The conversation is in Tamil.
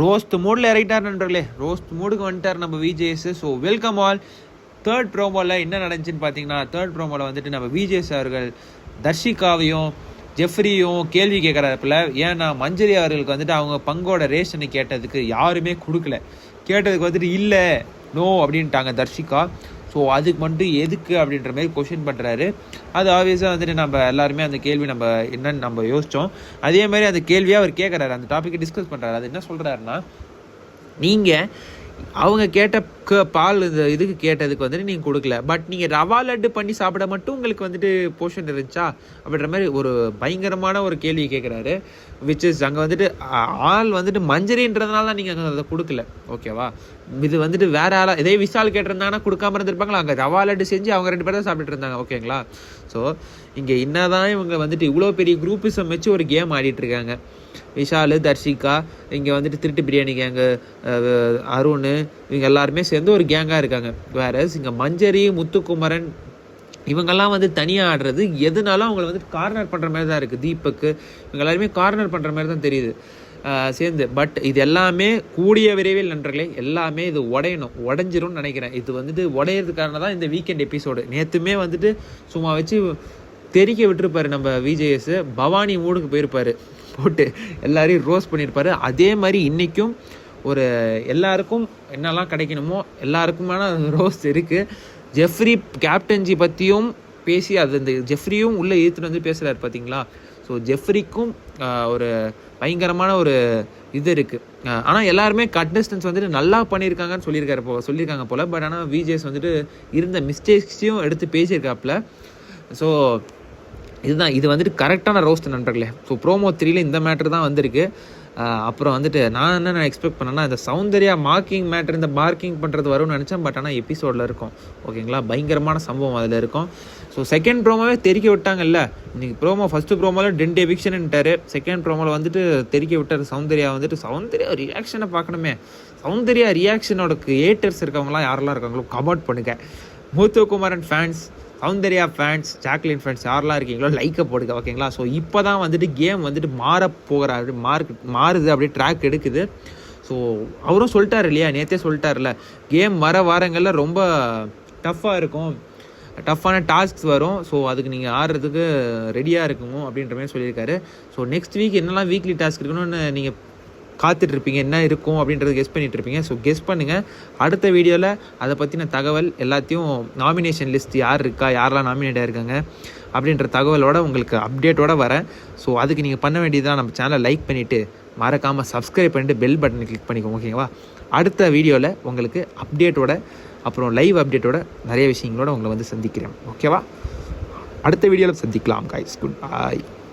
ரோஸ்ட் மூடில் இறங்கிட்டார் நண்பர்களே. ரோஸ்ட் மூடுக்கு வந்துட்டார் நம்ம VJS so welcome all third ப்ரோமோவில் என்ன நடந்துச்சுன்னு பார்த்தீங்கன்னா தேர்ட் ப்ரோமோவில் வந்துட்டு நம்ம விஜேஎஸ் அவர்கள் தர்ஷிகாவையும் ஜெஃப்ரியும் கேள்வி கேட்குறப்பில் ஏன்னா மஞ்சரி அவர்களுக்கு வந்துட்டு அவங்க பங்கோட ரேஷனை கேட்டதுக்கு யாருமே கொடுக்கல. கேட்டதுக்கு வந்துட்டு இல்லை நோ அப்படின்ட்டாங்க தர்ஷிகா. ஸோ அதுக்கு மட்டும் எதுக்கு அப்படின்ற மாதிரி கொஷின் பண்ணுறாரு அது ஆப்வியஸாக வந்துட்டு நம்ம எல்லாருமே அந்த கேள்வி நம்ம என்னன்னு நம்ம யோசித்தோம் அதே மாதிரி அந்த கேள்வியாக அவர் கேட்குறாரு அந்த டாப்பிக்கை டிஸ்கஸ் பண்ணுறாரு அது என்ன சொல்கிறாருன்னா நீங்கள் அவங்க கேட்ட பால் இந்த இதுக்கு கேட்டதுக்கு வந்துட்டு நீங்கள் கொடுக்கல. பட் நீங்கள் ரவா லட்டு பண்ணி சாப்பிட மட்டும் உங்களுக்கு வந்துட்டு போர்ஷன் இருந்துச்சா? அப்படின்ற மாதிரி ஒரு பயங்கரமான ஒரு கேள்வி கேட்குறாரு விச் இஸ் அங்கே வந்துட்டு ஆள் வந்துட்டு மஞ்சரின்றதுனால தான் நீங்கள் அதை கொடுக்கல. ஓகேவா இது வந்துட்டு வேற ஆளாக இதே விஷால் கேட்டிருந்தாங்கன்னா கொடுக்காம இருந்திருப்பாங்களா? அங்கே ரவா லட்டு செஞ்சு அவங்க ரெண்டு பேரும் தான் சாப்பிட்டுட்டு இருந்தாங்க. ஓகேங்களா ஸோ இங்கே என்னதான் இவங்க வந்துட்டு இவ்வளோ பெரிய குரூப்பிசம் வச்சு ஒரு கேம் ஆடிட்டு இருக்காங்க. விஷால் தர்ஷிகா இங்கே வந்துட்டு திருட்டு பிரியாணி கேங்கு அருண் இவங்க எல்லாருமே சேர்ந்து ஒரு கேங்காக இருக்காங்க. வேற இங்கே மஞ்சரி முத்துக்குமரன் இவங்கெல்லாம் வந்து தனியாக ஆடுறது எதுனாலும் அவங்கள வந்து கார்னர் பண்ணுற மாதிரி தான் இருக்குது தீபக்கு இவங்க எல்லாருமே கார்னர் பண்ணுற மாதிரி தான் தெரியுது. சேர்ந்து. பட் இது எல்லாமே கூடிய விரைவில் நண்பர்களே எல்லாமே இது உடையணும். உடஞ்சிரும்னு நினைக்கிறேன். இது வந்துட்டு உடையிறதுக்கான தான் இந்த வீக்கெண்ட் எபிசோடு நேற்றுமே வந்துட்டு சும்மா வச்சு தெறிக்க விட்டுருப்பாரு நம்ம விஜேஎஸ் பவானி மூடுக்கு போயிருப்பாரு. போட்டு எல்லாரையும் ரோஸ் பண்ணியிருப்பாரு. அதே மாதிரி இன்றைக்கும் ஒரு எல்லாருக்கும் என்னெல்லாம் கிடைக்கணுமோ எல்லாருக்குமான ரோஸ் இருக்குது ஜெஃப்ரி கேப்டன்ஜி பற்றியும் பேசி அது இந்த ஜெஃப்ரியும் உள்ளே ஈர்த்துட்டு வந்து பேசுகிறார் பார்த்தீங்களா ஸோ ஜெஃப்ரிக்கும் ஒரு பயங்கரமான ஒரு இது இருக்குது ஆனால் எல்லாருமே கண்டஸ்டன்ஸ் வந்துட்டு நல்லா பண்ணியிருக்காங்கன்னு சொல்லியிருக்காரு போ சொல்லியிருக்காங்க போல். பட் ஆனால் விஜேஸ் வந்துட்டு இருந்த மிஸ்டேக்ஸையும் எடுத்து பேசியிருக்காப்புல. ஸோ இதுதான். இது வந்துட்டு கரெக்டான ரோஸ்ட் நண்பர்களே. ஸோ ப்ரோமோ த்ரீல இந்த மேட்ரு தான் வந்திருக்கு. அப்புறம் வந்துட்டு நான் என்ன நான் எக்ஸ்பெக்ட் பண்ணேன்னா இந்த சௌந்தர்யா மார்க்கிங் மேட்ரு இந்த மார்க்கிங் பண்ணுறது வரும்னு நினச்சேன் பட் ஆனால் எபிசோடில் இருக்கும். ஓகேங்களா பயங்கரமான சம்பவம் அதில் இருக்கும். ஸோ செகண்ட் ப்ரோமோவே தெறிக்க விட்டாங்கல்ல? இன்றைக்கி ப்ரோமோ ஃபஸ்ட்டு ப்ரோமோவில் டென்ட் எவிக்ஷன்ட்டாரு செகண்ட் ப்ரோமோவில் வந்துட்டு தெறிக்க விட்டார் சௌந்தர்யா. வந்துட்டு சௌந்தர்யா ரியாக்ஷனை பார்க்கணுமே. சௌந்தர்யா ரியாக்ஷனோட ஏட்டர்ஸ் இருக்கவங்களாம் யாரெல்லாம் இருக்காங்களோ கமெண்ட் பண்ணுங்க. Muthukumaran fans Soundarya fans Jacqueline fans யாரெல்லாம் இருக்கீங்களோ லைக்கை போடுங்க ஓகேங்களா ஸோ இப்போ தான் வந்துட்டு கேம் வந்துட்டு மாற அப்படி மார்க் மாறுது அப்படியே ட்ராக் எடுக்குது. ஸோ அவரும் சொல்லிட்டாரு இல்லையா? நேற்றே சொல்லிட்டார்ல கேம் வர வாரங்களில் ரொம்ப டஃப்பாக இருக்கும். டஃப்பான டாஸ்க்ஸ் வரும். ஸோ அதுக்கு நீங்கள் ஆடுறதுக்கு ரெடியாக இருக்குமோ அப்படின்ற மாதிரி சொல்லியிருக்காரு. ஸோ நெக்ஸ்ட் வீக் என்னெல்லாம் வீக்லி டாஸ்க் இருக்கணும்னு நீங்கள் காத்துட்டு இருப்பீங்க என்ன இருக்கும் அப்படின்றது கெஸ் பண்ணிட்டு இருப்பீங்க ஸோ கெஸ் பண்ணுங்கள் அடுத்த வீடியோவில் அதை பற்றின தகவல் எல்லாத்தையும் நாமினேஷன் லிஸ்ட் யார் இருக்கா யாரெல்லாம் நாமினேட் இருக்காங்க அப்படின்ற தகவலோட உங்களுக்கு அப்டேட்டோட வரேன். ஸோ அதுக்கு நீங்கள் பண்ண வேண்டியதுதான் நம்ம சேனலை லைக் பண்ணிவிட்டு மறக்காமல் சப்ஸ்கிரைப் பண்ணிட்டு பெல் பட்டனை கிளிக் பண்ணிக்கோங்க ஓகேவா அடுத்த வீடியோவில் உங்களுக்கு அப்டேட்டோட அப்புறம் லைவ் அப்டேட்டோட நிறைய விஷயங்களோட உங்களை வந்து சந்திக்கிறேன் ஓகேவா அடுத்த வீடியோவில் சந்திக்கலாம் காய்ஸ் குட் பாய்